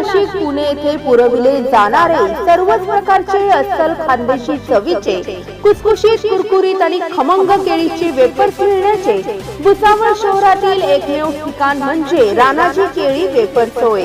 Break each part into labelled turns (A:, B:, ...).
A: नाशिक पुणे येथे पुरविले जाणारे सर्वच प्रकारचे अस्सल खानदेशी चवीचे कुसकुशीत कुरकुरीत आणि खमंग केळीचे वेपर्स मिळण्याचे भुसावळ शहरातील एकमेव ठिकाण म्हणजे राणाजी केळी वेपर्स होय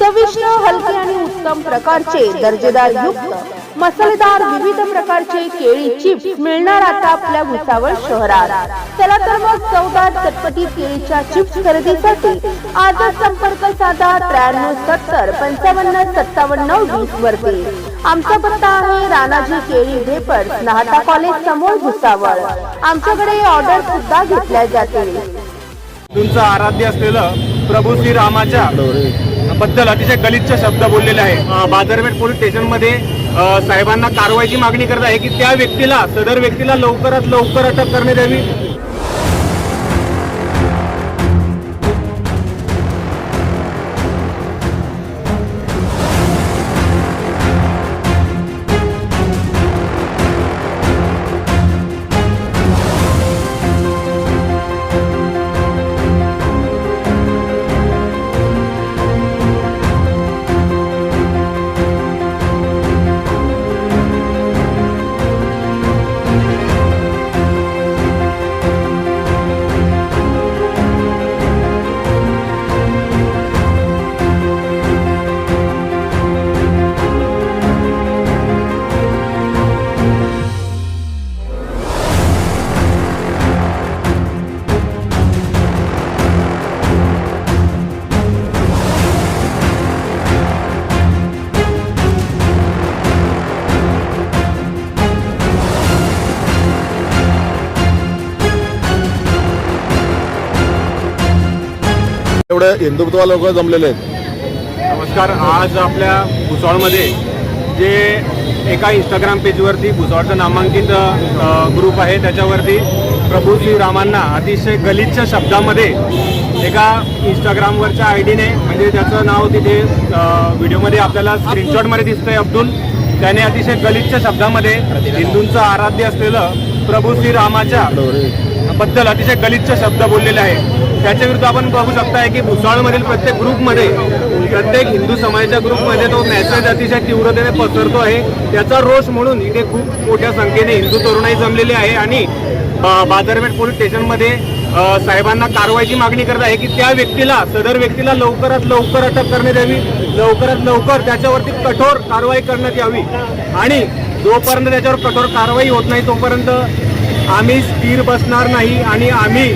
A: चविष्ट हलके आणि उत्तम प्रकारचे दर्जेदार युक्त मसालेदार विविध प्रकारचे केळी चिप्स मिळणार आता आपल्या भुसावळ शहरात. चला तर मग चौदा चटपटी केळीच्या चिप्स खरेदीसाठी आजच संपर्क साधा त्र्याण्णव सत्तर पंचावन्न सत्तावन्न वीस वरती. आमचा पत्ता आहे राणाजी केळी वेपर्स नाहटा कॉलेज समोर भुसावळ. आमच्याकडे ऑर्डर सुद्धा घेतल्या जाते
B: तुमचं आराध्य असलेलं प्रभू श्री रामाच्या बद्दल अतिशय गलिच्छ शब्द बोललेले आहे. बाजारपेठ पोलीस स्टेशनमध्ये साहेबांना कारवाईची मागणी करत आहे की त्या व्यक्तीला सदर व्यक्तीला लवकरात लवकर अटक करण्यात यावी.
C: एवढे हिंदुत्व लोक जमलेले आहेत.
B: नमस्कार आज आपल्या भुसावळमध्ये जे एका इंस्टाग्राम पेजवरती भुसावळचं नामांकित ग्रुप आहे त्याच्यावरती प्रभू श्रीरामांना अतिशय गलिच्छ शब्दामध्ये एका इंस्टाग्रामवरच्या आय डीने म्हणजे त्याचं नाव तिथे व्हिडिओमध्ये आपल्याला स्क्रीनशॉटमध्ये दिसतंय अब्दुल. त्याने अतिशय गलिच्छ शब्दामध्ये हिंदूंचं आराध्य असलेलं प्रभू श्रीरामाच्या बद्दल अतिशय गलिच्छ शब्द बोललेले आहे त्याच्याविरुद्ध आपण बघू शकताय की भुसाळमधील प्रत्येक ग्रुपमध्ये प्रत्येक हिंदू समाजाच्या ग्रुपमध्ये तो मेसेज अतिशय तीव्रतेने पसरतो आहे त्याचा रोष म्हणून इथे खूप मोठ्या संख्येने हिंदू तरुणाई जमलेली आहे आणि बाजारपेठ पोलीस स्टेशनमध्ये साहेबांना कारवाईची मागणी करत आहे की त्या व्यक्तीला सदर व्यक्तीला लवकरात लवकर अटक करण्यात यावी. लवकरात लवकर त्याच्यावरती कठोर कारवाई करण्यात यावी. आणि जोपर्यंत त्याच्यावर कठोर कारवाई होत नाही तोपर्यंत आम्ही स्थिर बसणार नाही आणि आम्ही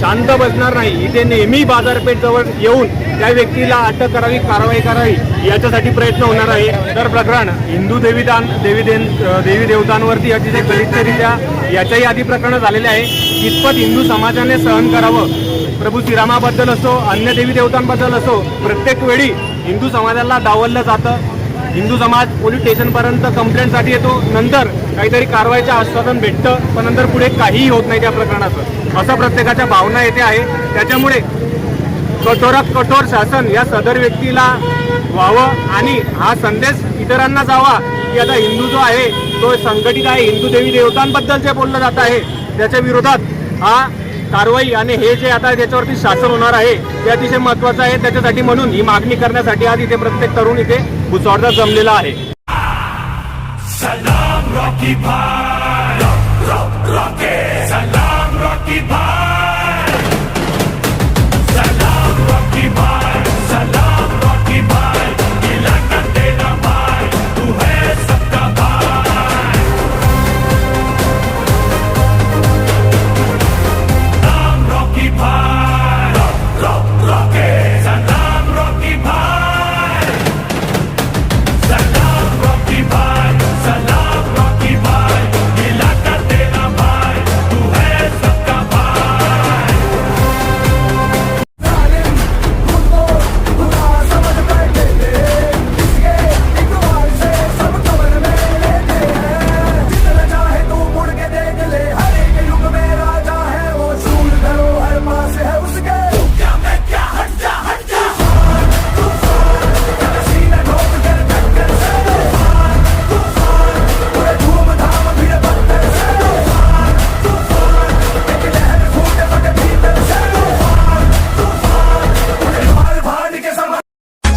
B: शांत बसणार नाही. इथे नेहमी बाजारपेठजवळ येऊन त्या व्यक्तीला अटक करावी कारवाई करावी याच्यासाठी प्रयत्न होणार आहे. तर प्रकरण हिंदू देवीदान देवी देन देवी देवतांवरती अतिशय गलितरित्या याच्याही आधी प्रकरण झालेले आहे. कितपत हिंदू समाजाने सहन करावं? प्रभू श्रीरामाबद्दल असो अन्य देवी देवतांबद्दल असो प्रत्येक वेळी हिंदू समाजाला डावललं जातं. हिंदू समाज पोलीस स्टेशनपर्यंत कंप्लेंटसाठी येतो. नंतर काहीतरी कारवाईचं आश्वासन भेटतं पण नंतर पुढे काहीही होत नाही त्या प्रकरणाचं. असं प्रत्येकाच्या भावना येथे आहे. त्याच्यामुळे कठोरात कठोर शासन या सदर व्यक्तीला व्हावं आणि हा संदेश इतरांना जावा की आता हिंदू जो आहे तो संघटित आहे. हिंदू देवी देवतांबद्दल जे बोललं जात आहे. त्याच्या विरोधात हा कारवाई आणि हे जे आता त्याच्यावरती शासन होणार आहे ते अतिशय महत्वाचं आहे. त्याच्यासाठी म्हणून ही मागणी करण्यासाठी आज इथे प्रत्येक तरुण इथे भुसावळचा जमलेला आहे.
D: Salam Rocky